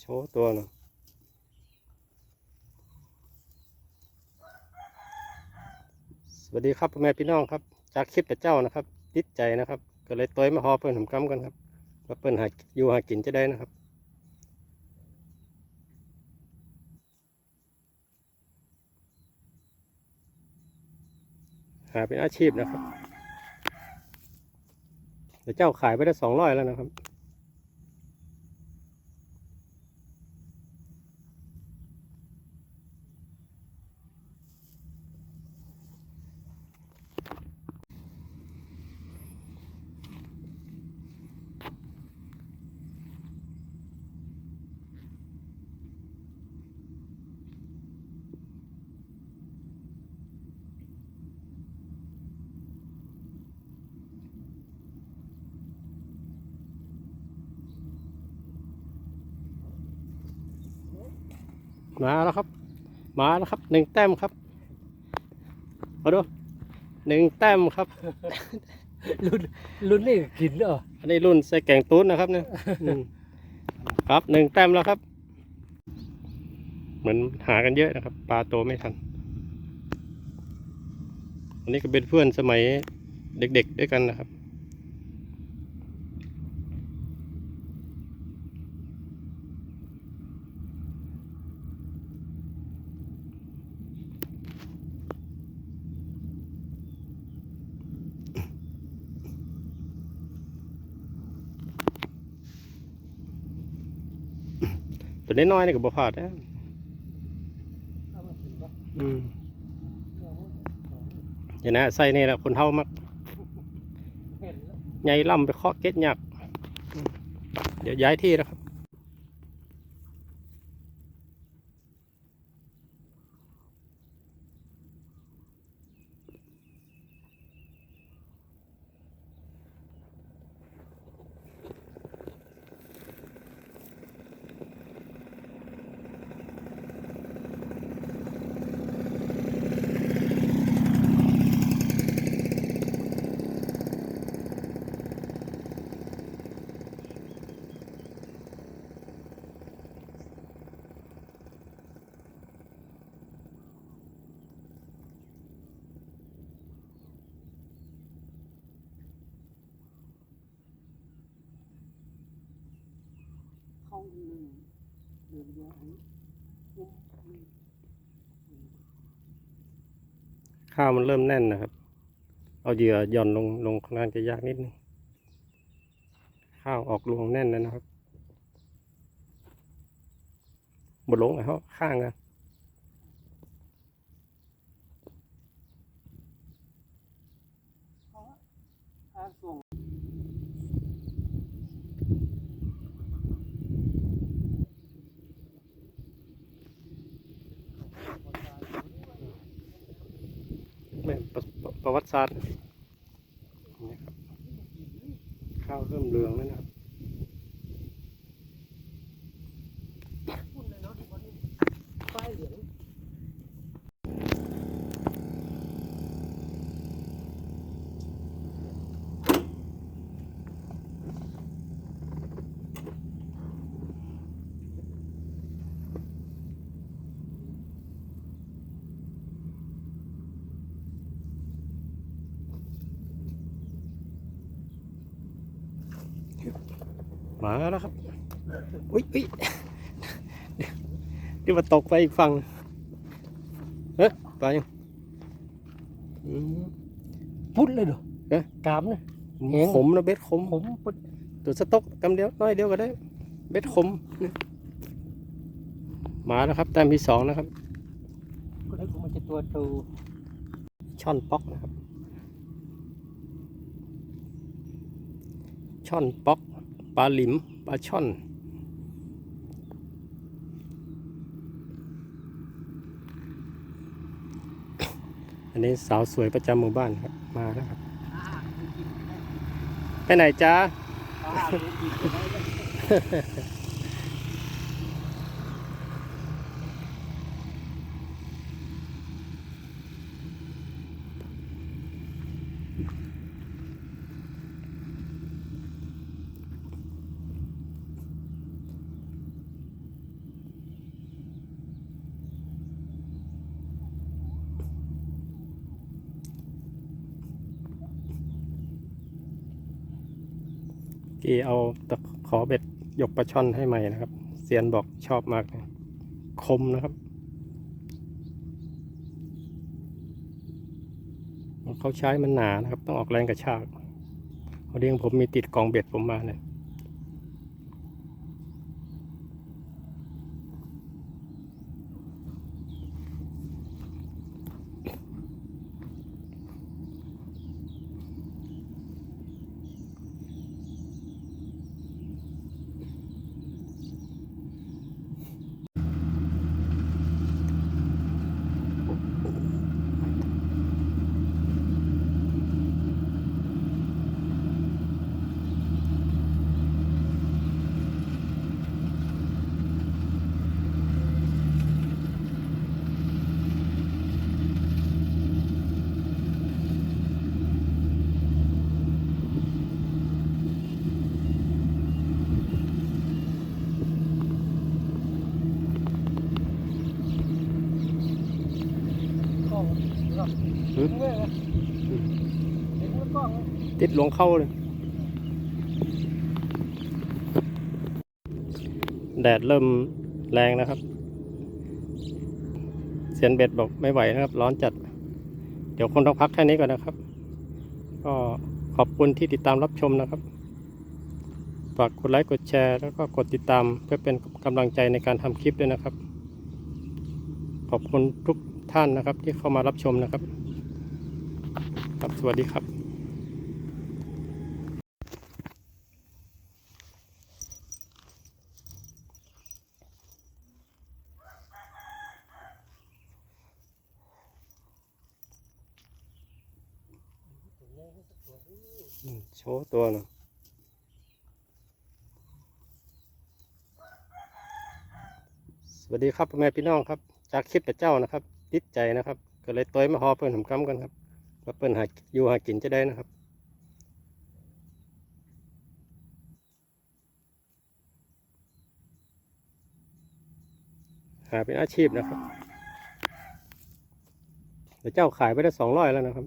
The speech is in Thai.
โชว์ตัวหน่อยสวัสดีครับพ่อแม่พี่น้องครับ จากคลิปแต่เจ้านะครับติดใจนะครับ ก็เลยตัวมาหอเปิ้นผมกำกันครับว่าเปิ้นหาอยู่หากินจะได้นะครับหาเป็นอาชีพนะครับแต่เจ้าขายไปได้สองร้อยแล้วนะครับ มาแล้วครับ มาแล้วครับหนึ่งแต้มครับมาดูหนึ่งแต้มครับ รุ่นรุ่นนี่กินเหรออันนี้รุ่นใส่แกงตูนนะครับเนี่ยอืมครับหนึ่งแต้มแล้วครับ เหมือนหากันเยอะนะครับ ปลาโตไม่ทัน อันนี้ก็เป็นเพื่อนสมัยเด็กๆด้วยกันนะครับ ตัวน้อยๆนี่ก็บ่พลาดนะอืมอย่างนั้นใส่นี่แหละคนเท่ามักเห็นแล้วใหญ่ล่ำไปเคาะเก็ดหยักอืมเดี๋ยวย้ายที่แล้วครับ ข้าวมันเริ่มแน่นนะครับ เอาเหยื่อย่อนลงลงค่อนข้างจะยากนิดนึง ข้าวออกรวงแน่นแล้วนะครับบดลงอะเขาข้างนทางส่ง แม่น ประวัติศาสตร์นี่ครับข้าวเริ่มเหลืองแล้วนะครับ พุ่นเลยเนาะที่คนนี้ไฟเหลือง มาแล้วครับ อุ้ยอุ้ยเดี๋ยวมาตกไปอีกฝั่งเฮ้ยไปยังอืมพุ่นเลยเหรอเอ๊ะกามเนี่ยแหงขมนะเบ็ดขมผมปุ๊ดตัวสต๊อกกำเดียวน้อยเดียวก็ได้ เบ็ดขมนี่มาแล้วครับแต้มที่สองนะครับก็เลยมันจะตัวโตช่อนป๊อกนะครับ ช่อนป๊อก ปลาหลิม ปลาช่อน อันนี้สาวสวยประจำหมู่บ้านครับ มาแล้วครับ ไปไหนจ้า ธีเอาตะขอเบ็ดยกปลาช่อนให้ใหม่นะครับเซียนบอกชอบมากเลยคมนะครับเขาใช้มันหนานะครับ ต้องออกแรงกระชากพอดีของผมมีติดกองเบ็ดผมมาเนี่ย องครับหืมเมื่อไงเห็นว่ากล้องติดลงเข้าเลย แดดเริ่มแรงนะครับเซียนเบ็ดบอกไม่ไหวนะครับ ร้อนจัด เดี๋ยวคนต้องพักแค่นี้ก่อนนะครับ ก็ขอบคุณที่ติดตามรับชมนะครับฝากกดไลค์กดแชร์ แล้วก็กดติดตามเพื่อเป็นกำลังใจในการทำคลิปด้วยนะครับ ขอบคุณทุก ท่านนะครับ ที่เข้ามารับชมนะครับครับสวัสดีครับโชว์ตัวหน่อยสวัสดีครับพ่อแม่พี่น้องครับ จากคลิปแต่เจ้านะครับ ติดใจนะครับ ก็เลยต่อยมาหอเพื่อนผมกำกันครับว่าเพื่อนหาอยู่หากินจะได้นะครับหาเป็นอาชีพนะครับแต่เจ้าขายไปได้สองร้อยแล้วนะครับ